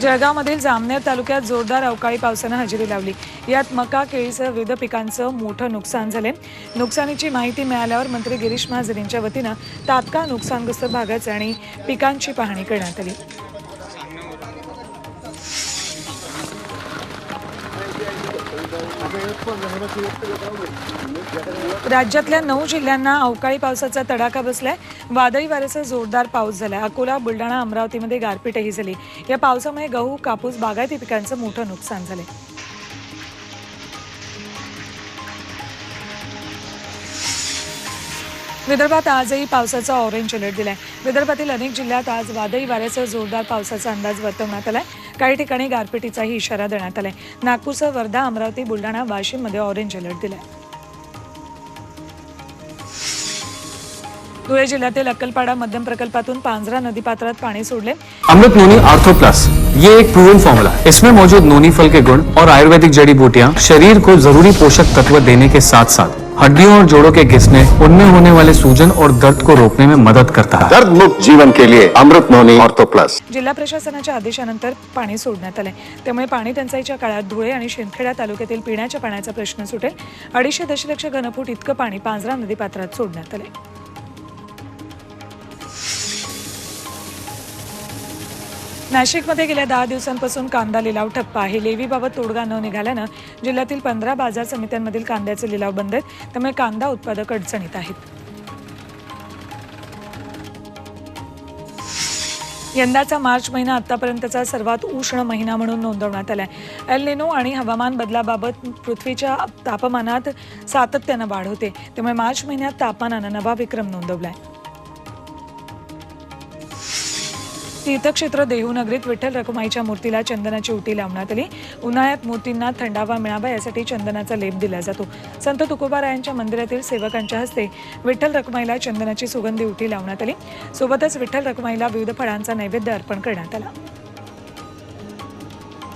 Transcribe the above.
जळगावमधील जामनेर तालुक्यात जोरदार अवकाळी पावसानं हजेरी लावली. यात मका केळीसह विविध पिकांचं मोठं नुकसान झाले नुकसानीची माहिती मिळाल्यावर मंत्री गिरीश महाजन यांच्या वतीनं तात्काळ नुकसानग्रस्त भागाचं आणि पिकांची पाहणी करण्यात आली. राज्यातल्या नऊ जिल्ह्यांना अवकाळी पावसाचा तडाखा बसलाय. वादळी वाऱ्याचा जोरदार पाऊस झालाय. अकोला बुलढाणा अमरावतीमध्ये गारपीटही झाली. या पावसामुळे गहू कापूस बागायती पिकांचं मोठं नुकसान झालंय. विदर्भात आजही पावसाचा ऑरेंज अलर्ट दिलाय. विदर्भातील अनेक जिल्ह्यात आज वादळी वाऱ्यासह जोरदार पावसाचा अंदाज वर्तवण्यात आलाय. काही ठिकाणी गारपिटीचाही इशारा देण्यात आलाय. नागपूरसह वर्धा अमरावती बुलढाणा वाशिममध्ये ऑरेंज अलर्ट दिलाय. धुळे जिल्ह्यातील अक्कलपाडा मध्यम प्रकल्पातून पांझरा नदीपात्रात पाणी सोडले. अमृत नोनी आर्थो प्लस ये एक प्रूवन फॉर्मूला इसमें मौजूद नोनी फल के गुण और आयुर्वेदिक जड़ी बूटियाँ शरीर को जरूरी पोषक तत्व देने के साथ साथ हड्डियों और जोड़ों के घिसने उनमें होने वाले सूजन और दर्द को रोकने में मदद करता है। दर्द मुक्त जीवन के लिए अमृत नोनी ऑर्थो प्लस। जिल्हा प्रशासनाच्या आदेशानंतर पाणी सोडण्यात आलंय. त्यामुळे पाणी टंचाईच्या काळात धुळे आणि शिंदखेडा तालुक्यातील पिण्याच्या पाण्याचा प्रश्न सुटेल. अडीचशे दशलक्ष घनफूट इतकं पाणी पांझरा नदीपात्रात सोडण्यात आलंय. नाशिकमध्ये गेल्या दहा दिवसांपासून कांदा लिलाव ठप्प आहे. लेवीबाबत तोडगा न निघाल्यानं जिल्ह्यातील पंधरा बाजार समित्यांमधील कांद्याचे लिलाव बंद आहेत. त्यामुळे कांदा उत्पादक अडचणीत आहेत. यंदाचा मार्च महिना आतापर्यंतचा सर्वात उष्ण महिना म्हणून नोंदवण्यात आला एल निनो आणि हवामान बदलाबाबत पृथ्वीच्या तापमानात सातत्यानं वाढ होते. त्यामुळे मार्च महिन्यात तापमानानं नवा विक्रम नोंदवला आहे तीर्थक्षेत्र देहूनगरीत विठ्ठल रखुमाईच्या मूर्तीला चंदनाची उटी लावण्यात आली. उन्हाळ्यात मूर्तींना थंडावा मिळावा यासाठी चंदनाचा लेप दिला जातो. संत तुकोबारायांच्या मंदिरातील सेवकांच्या हस्ते विठ्ठल रखुमाईला चंदनाची सुगंधी उटी लावण्यात आली. सोबतच विठ्ठल रखुमाईला विविध फळांचा नैवेद्य अर्पण करण्यात आला.